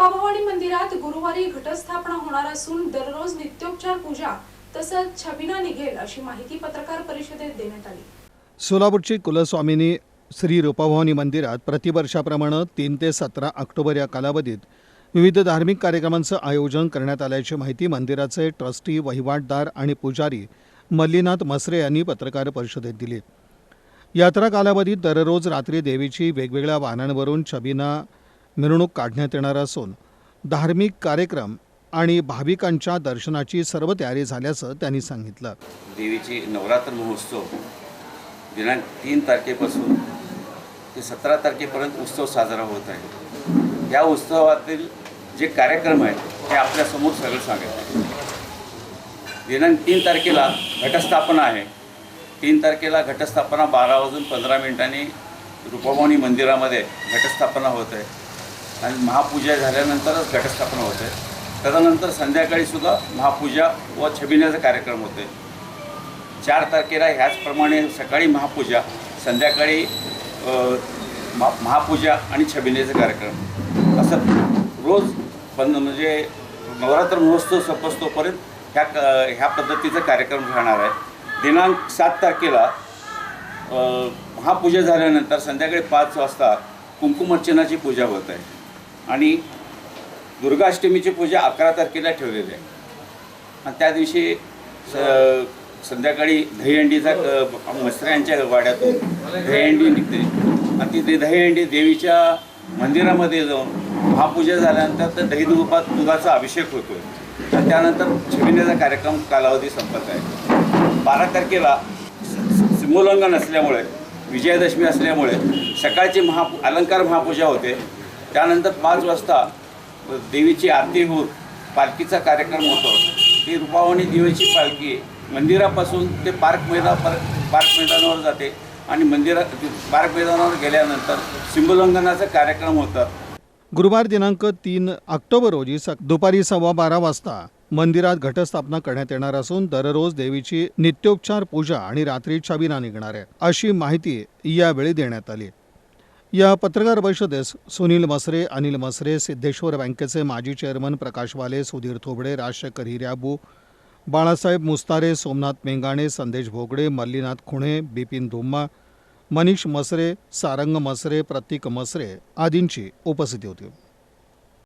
रूपाभवानी मंदिरात गुरुवारी घटस्थापना होणार असून दररोज नित्योपचार पूजा तसंच छबिना निघेल अशी माहिती पत्रकार परिषदेत देण्यात आली. सोलापूरची कुलस्वामिनी श्री रूपाभवानी मंदिरात प्रतिवर्षाप्रमाणे तीन ते सतरा ऑक्टोबर या कालावधीत विविध धार्मिक कार्यक्रमांचं आयोजन करण्यात आल्याची माहिती मंदिराचे ट्रस्टी वहिवाटदार आणि पुजारी मल्लीनाथ मसरे यांनी पत्रकार परिषदेत दिली. यात्रा कालावधीत दररोज रात्री देवीची वेगवेगळ्या वाहनांवरून छबिना मिरवणूक काढण्यात येणार असून धार्मिक कार्यक्रम आणि भाविकांच्या दर्शनाची सर्व तयारी झाल्याचं त्यांनी सांगितलं. देवीची नवरात्र महोत्सव दिनांक तीन तारखेपासून ते सतरा तारखेपर्यंत उत्सव साजरा होत आहे. या उत्सवातील जे कार्यक्रम आहेत ते आपल्यासमोर सगळं सांगत दिनांक तीन तारखेला घटस्थापना आहे. तीन तारखेला घटस्थापना बारा वाजून पंधरा मिनिटांनी रूपभवानी मंदिरामध्ये घटस्थापना होत आहे. आणि महापूजा झाल्यानंतरच घटस्थापना होते. त्यानंतर संध्याकाळीसुद्धा महापूजा व छबिण्याचा कार्यक्रम होते. चार तारखेला ह्याचप्रमाणे सकाळी महापूजा संध्याकाळी महा महापूजा आणि छबिनेचा कार्यक्रम. असं रोज पण म्हणजे नवरात्र महोत्सव संपस्तोपर्यंत ह्या क ह्या पद्धतीचा कार्यक्रम राहणार आहे. दिनांक सात तारखेला महापूजा झाल्यानंतर संध्याकाळी पाच वाजता कुंकुमार्चनाची पूजा होत आहे. आणि दुर्गाष्टमीची पूजा अकरा तारखेला ठेवलेली आहे. आणि त्या दिवशी स संध्याकाळी दहीहंडीचा क- मसऱ्यांच्या वाड्यातून दहीहंडी निघते. आणि ती दहीहंडी देवीच्या मंदिरामध्ये जाऊन महापूजा झाल्यानंतर तर दही दुपात दुधाचा अभिषेक होतो आणि त्यानंतर छबिनेचा कार्यक्रम कालावधी संपत आहे. बारा तारखेला सिमोल्लंघन असल्यामुळे विजयादशमी असल्यामुळे सकाळची महा अलंकार महापूजा होते. त्यानंतर पाच वाजता देवीची आरती होऊन पालखीचा कार्यक्रम होतो. ती रूपावणी देवीची पालखी मंदिरापासून ते पार्क मैदान पार्क मैदानावर जाते आणि मंदिरात पार्क मैदानावर गेल्यानंतर सिंबोल्लंघनाचा कार्यक्रम होतात गुरुवार दिनांक तीन ऑक्टोबर रोजी सक दुपारी सव्वा बारा वाजता मंदिरात घटस्थापना करण्यात येणार असून दररोज देवीची नित्योपचार पूजा आणि रात्री छबिना निघणार आहे अशी माहिती यावेळी देण्यात आली. या पत्रकार परिषदेस सुनील मसरे अनिल मसरे सिद्धेश्वर बँकेचे माजी चेअरमन प्रकाश वाले सुधीर थोबडे राजशेखर हिर्याबू बाळासाहेब मुस्तारे सोमनाथ मेंगाणे संदेश भोगडे मल्लीनाथ खुणे बिपिन धुम्मा मनीष मसरे सारंग मसरे प्रतीक मसरे आदींची उपस्थिती होती.